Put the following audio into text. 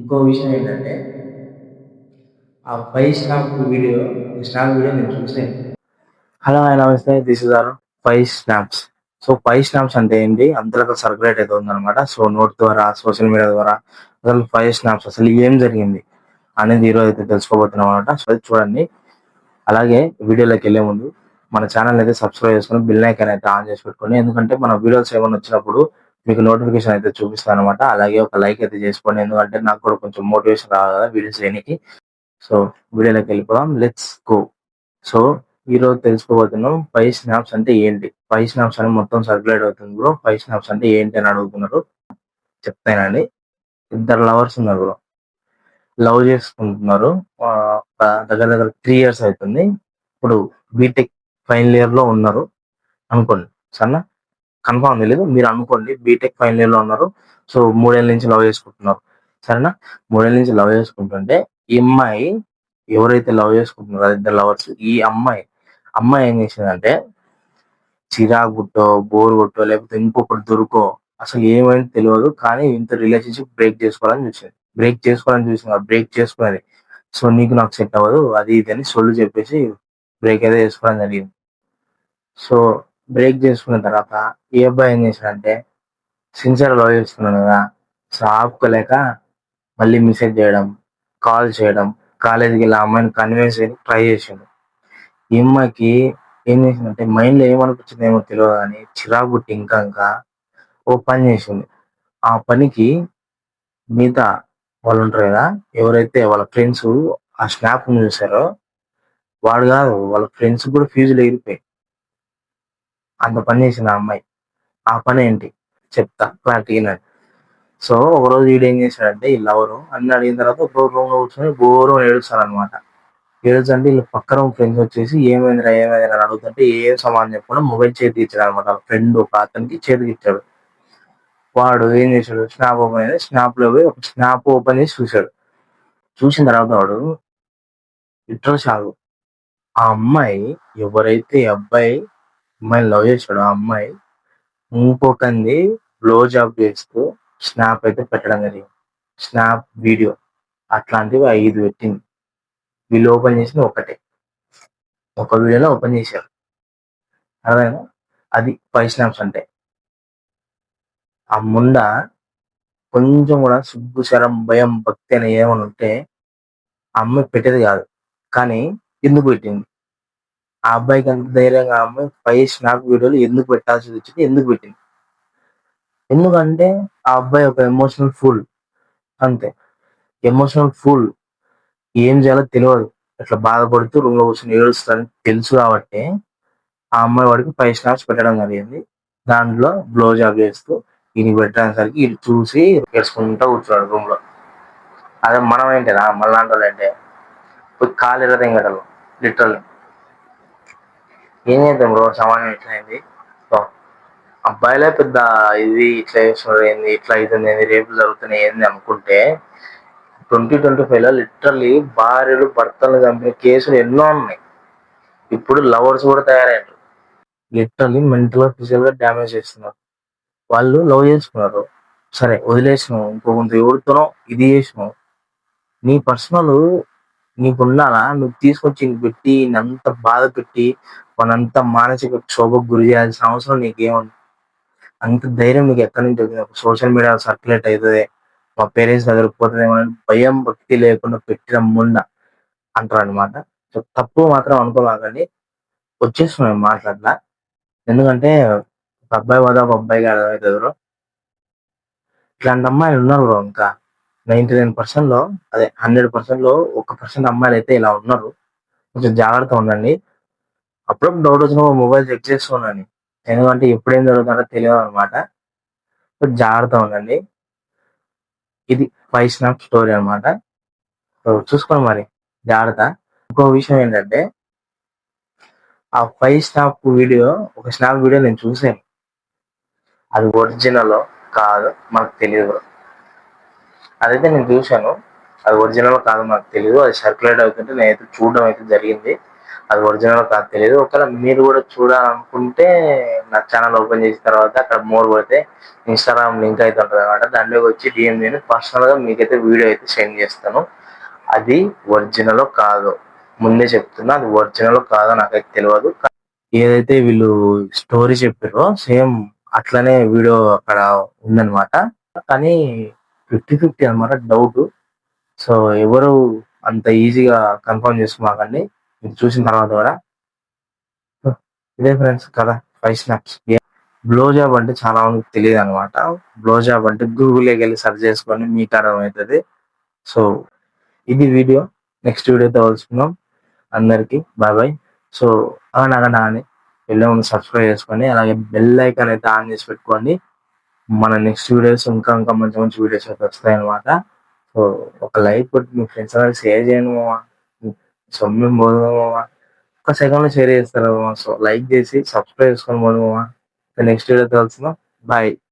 ఇంకో విషయం ఏంటంటే ఆ five snap video snap video నేను చూసాను hello hi namaste this is our five snaps. So five snaps అంటే ఏంటి? అంతలకు సర్క్యులేట్ అయితే ఉందన్నమాట. సో నోట్ ద్వారా సోషల్ మీడియా ద్వారా అసలు ఫైవ్ స్నాప్స్ అసలు ఏం జరిగింది అనేది ఈరోజు అయితే తెలుసుకోబోతున్నాం అనమాట సో అది చూడండి. అలాగే వీడియోలోకి వెళ్ళే ముందు మన ఛానల్ అయితే సబ్స్క్రైబ్ చేసుకొని బిల్ ఐకాన్ అయితే ఆన్ చేసి పెట్టుకోండి. ఎందుకంటే మన వీడియోస్ ఏమైనా వచ్చినప్పుడు మీకు నోటిఫికేషన్ అయితే చూపిస్తాను అనమాట అలాగే ఒక లైక్ అయితే చేసుకోండి. ఎందుకంటే నాకు కూడా కొంచెం మోటివేషన్ రావాలి కదా వీడియోస్ చేయడానికి. సో వీడియోలోకి వెళ్ళిపోదాం. లెట్స్ గో సో ఈ రోజు తెలుసుకోబోతున్నాం ఫైవ్ స్నాప్స్ అంటే ఏంటి? ఫైవ్ స్నాప్స్ అని మొత్తం సర్క్యులేట్ అవుతుంది బ్రో ఫైవ్ స్నాప్స్ అంటే ఏంటి అని అడుగుతున్నారు. చెప్తానండి ఇద్దరు లవర్స్ ఉన్నారు బ్రో లవ్ చేసుకుంటున్నారు. దగ్గర దగ్గర త్రీ ఇయర్స్ అవుతుంది. ఇప్పుడు బీటెక్ ఫైనల్ ఇయర్లో ఉన్నారు. అనుకోండి. సరేనా? కన్ఫామ్ తెలియదు మీరు అనుకోండి బీటెక్ ఫైనల్ ఇయర్లో ఉన్నారు. సో మూడేళ్ళ నుంచి లవ్ చేసుకుంటున్నారు. సరేనా? మూడేళ్ళ నుంచి లవ్ చేసుకుంటుంటే ఈ అమ్మాయి ఎవరైతే లవ్ చేసుకుంటున్నారో ఇద్దరు లవర్స్ ఈ అమ్మాయి అమ్మాయి ఏం చేసిందంటే చిరాకు గుట్టో బోర్ కొట్టో లేకపోతే ఇంకొకటి దొరుకో అసలు ఏమైంది తెలియదు కానీ ఇంత రిలేషన్షిప్ బ్రేక్ చేసుకోవాలని చూసింది. బ్రేక్ చేసుకోవాలని చూసింది బ్రేక్ చేసుకున్నది. సో నీకు నాకు సెట్ అవ్వదు అది ఇది అని సొల్లు చెప్పేసి బ్రేక్ అయితే చేసుకోవడం జరిగింది. సో బ్రేక్ చేసుకున్న తర్వాత ఏ అబ్బాయి ఏం చేశాడంటే సిన్సియర్ లవ్ చేస్తున్నాను కదా. సో ఆపుకోలేక మళ్ళీ మెసేజ్ చేయడం కాల్ చేయడం కాలేజీకి వెళ్ళి ఆ అమ్మాయిని కన్విన్స్ చేయడానికి ట్రై చేసిండు. ఈ అమ్మాయికి ఏం చేసిందంటే మైండ్లో ఏమనిపించింది ఏమో తెలియదు కానీ చిరాకు పుట్టి ఇంకా ఇంకా ఓ పని చేసింది. ఆ పనికి మిగతా వాళ్ళు ఉంటారు కదా ఎవరైతే వాళ్ళ ఫ్రెండ్స్ ఆ స్నాప్ చూసారో వాడు కాదు వాళ్ళ ఫ్రెండ్స్ కూడా ఫీజులు ఎగిరిపోయి అంత పని చేసింది ఆ అమ్మాయి. ఆ పని ఏంటి? చెప్తా క్లారిటీ సో ఒకరోజు వీడు ఏం చేశాడంటే ఈ లవరు అన్ని అడిగిన తర్వాత ఒక రూమ్లో కూర్చొని బోరు ఏడుస్తారు అనమాట ఏడుస్తుంటే వీళ్ళు పక్క రూమ్ ఫ్రెండ్స్ వచ్చేసి ఏమైందిరా ఏమైందిరా అని అడుగుతుంటే ఏం సమాధానం చెప్పకుండా మొబైల్ చేతికి ఇచ్చాడు అనమాట వాళ్ళ ఫ్రెండ్ ఒక అతనికి చేతికి ఇచ్చాడు. వాడు ఏం చేశాడు? స్నాప్ ఓపెన్ చేసి స్నాప్లో పోయి ఒక స్నాప్ ఓపెన్ చేసి చూశాడు. చూసిన తర్వాత వాడు ఇట్టర్ షాక్ ఆ అమ్మాయి ఎవరైతే అబ్బాయి అమ్మాయిని లవ్ చేశాడు. ఆ అమ్మాయి ఇంకొకంది బ్లో జాబ్ చేస్తూ స్నాప్ అయితే పెట్టడం జరిగింది. స్నాప్ వీడియో అట్లాంటివి ఐదు పెట్టింది. వీళ్ళు ఓపెన్ చేసిన ఒకటే. ఒక వీడియోలో ఓపెన్ చేశారు. అర్థమైనా అది ఫైవ్ స్నాప్స్ అంటే. ఆ ముండ కొంచెం కూడా సిగ్గు శరం భయం భక్తి అని ఏమైనా ఉంటే ఆ అమ్మాయి పెట్టేది కాదు. కానీ ఎందుకు పెట్టింది? ఆ అబ్బాయికి అంత ధైర్యంగా ఆ అమ్మాయి ఫైవ్ స్నాప్ వీడియోలు ఎందుకు పెట్టాల్సి వచ్చింది ఎందుకు పెట్టింది? ఎందుకంటే ఆ అబ్బాయి ఒక ఎమోషనల్ ఫుల్ అంతే. ఎమోషనల్ ఫుల్ ఏం చేయాలో తెలియదు. ఇట్లా బాధపడుతూ రూమ్లో కూర్చొని ఏడుస్తారని తెలుసు కాబట్టి ఆ అమ్మాయి వాడికి ఫైవ్ స్నాప్స్ పెట్టడం జరిగింది. దాంట్లో బ్లో జాబ్ చేస్తూ ఈయన పెట్టడానికి ఇది చూసి ఏడ్చుకుంటూ కూర్చున్నాడు రూమ్లో. అదే మనం ఏంటినా మళ్ళాంటి వాళ్ళు అంటే పోయి కాలు ఎర్ర తెంగటలు లిటరల్లీ ఏం బ్రో? సమాజం ఇట్లా అయింది అబ్బాయిలే పెద్ద ఇది ఇట్లా చేస్తున్నారు ఏంది ఇట్లా అవుతుంది ఏంది రేపు జరుగుతున్నాయి ఏంది అనుకుంటే ట్వంటీ ట్వంటీ ఫైవ్ లిటరలీ భార్యలు భర్తలు చంపిన కేసులు ఎన్నో ఉన్నాయి. ఇప్పుడు లవర్స్ కూడా తయారయ్యారు. లిటరలీ మెంటల్ ఫిజికల్గా గా డ్యామేజ్ చేస్తున్నారు. వాళ్ళు లవ్ చేసుకున్నారు. సరే వదిలేసినావు ఇంకో కొంత ఎవరితోనో ఇది చేసినావు. నీ పర్సనల్ నీకు ఉండాలా నువ్వు తీసుకొచ్చి పెట్టి అంత బాధ పెట్టి మనంత మానసిక క్షోభకు గురి చేయాల్సిన అవసరం నీకేముంది? అంత ధైర్యం నీకు ఎక్కడి నుంచి వచ్చింది? సోషల్ మీడియా సర్క్యులేట్ అవుతుంది మా పేరెంట్స్ దగ్గర పోతుందేమో అని భయం భక్తి లేకుండా పెట్టిన ముండ అంటారు అనమాట సో తప్పు మాత్రం అనుకోమాకండి వచ్చేస్తున్నాయి మాట్లాడలా. ఎందుకంటే ఒక అబ్బాయి వద ఒక అబ్బాయి అర్థమవుతుంది ఎదురు ఇట్లాంటి అమ్మాయిలు ఉన్నారు బ్రో ఇంకా. నైన్టీ నైన్ పర్సెంట్లో అదే హండ్రెడ్ పర్సెంట్లో ఒక పర్సెంట్ అమ్మాయిలు అయితే ఇలా ఉన్నారు. కొంచెం జాగ్రత్త ఉండండి. అప్పుడప్పుడు డౌట్ వచ్చిన మొబైల్ చెక్ చేస్తున్నాను ఎందుకంటే ఎప్పుడేం జరుగుతుందో తెలియదు అనమాట జాగ్రత్త ఉండండి. ఇది ఫైవ్ స్నాప్ స్టోరీ అనమాట చూసుకోండి మరి. జాగ్రత్త. ఇంకో విషయం ఏంటంటే ఆ ఫైవ్ స్నాప్ వీడియో ఒక స్నాప్ వీడియో నేను చూసాను అది ఒరిజినల్ కాదు మనకు తెలియదు. అదైతే నేను చూశాను. అది ఒరిజినల్ కాదు నాకు తెలియదు అది సర్క్యులేట్ అవుతుంటే నేనైతే చూడడం అయితే జరిగింది. అది ఒరిజినల్ కాదు తెలియదు ఒకవేళ మీరు కూడా చూడాలనుకుంటే నా ఛానల్ ఓపెన్ చేసిన తర్వాత అక్కడ మోర్ కొడితే ఇన్స్టాగ్రామ్ లింక్ అయితే ఉంటుంది అనమాట దానిలోకి వచ్చి డిఎం నేను పర్సనల్గా మీకైతే వీడియో అయితే సెండ్ చేస్తాను. అది ఒరిజినల్ కాదు. ముందే చెప్తున్నా అది ఒరిజినల్ కాదో నాకైతే తెలియదు ఏదైతే వీళ్ళు స్టోరీ చెప్పారో సేమ్ అట్లనే వీడియో అక్కడ ఉందనమాట కానీ ఫిఫ్టీ ఫిఫ్టీ అన్నమాట డౌట్ సో ఎవరు అంత ఈజీగా కన్ఫర్మ్ చేసుకున్నా కానీ మీరు చూసిన తర్వాత కూడా. ఇదే ఫ్రెండ్స్ కదా ఫైవ్ స్నాప్స్ బ్లో జాబ్ అంటే చాలా మందికి తెలియదు అనమాట. బ్లో జాబ్ అంటే గూగుల్లోకి వెళ్ళి సెర్చ్ చేసుకొని మీకు అర్థమవుతుంది. సో ఇది వీడియో నెక్స్ట్ వీడియోతో కలుసుకుందాం అందరికి బాయ్ బాయ్ సో అనగా అని వెళ్ళే ముందు సబ్స్క్రైబ్ చేసుకొని అలాగే బెల్ ఐకాన్ అయితే ఆన్ చేసి పెట్టుకోండి. మన నెక్స్ట్ వీడియోస్ ఇంకా ఇంకా మంచి మంచి వీడియోస్ అయితే వస్తాయి అనమాట సో ఒక లైక్ కొట్టి మీ ఫ్రెండ్స్ అందరికి షేర్ చేయండి మామ. పోదామా ఒక సెకండ్లో షేర్ చేస్తారు సో లైక్ చేసి సబ్స్క్రైబ్ చేసుకొని పోదామా నెక్స్ట్ వీడియో తెలుసుకుందాం బాయ్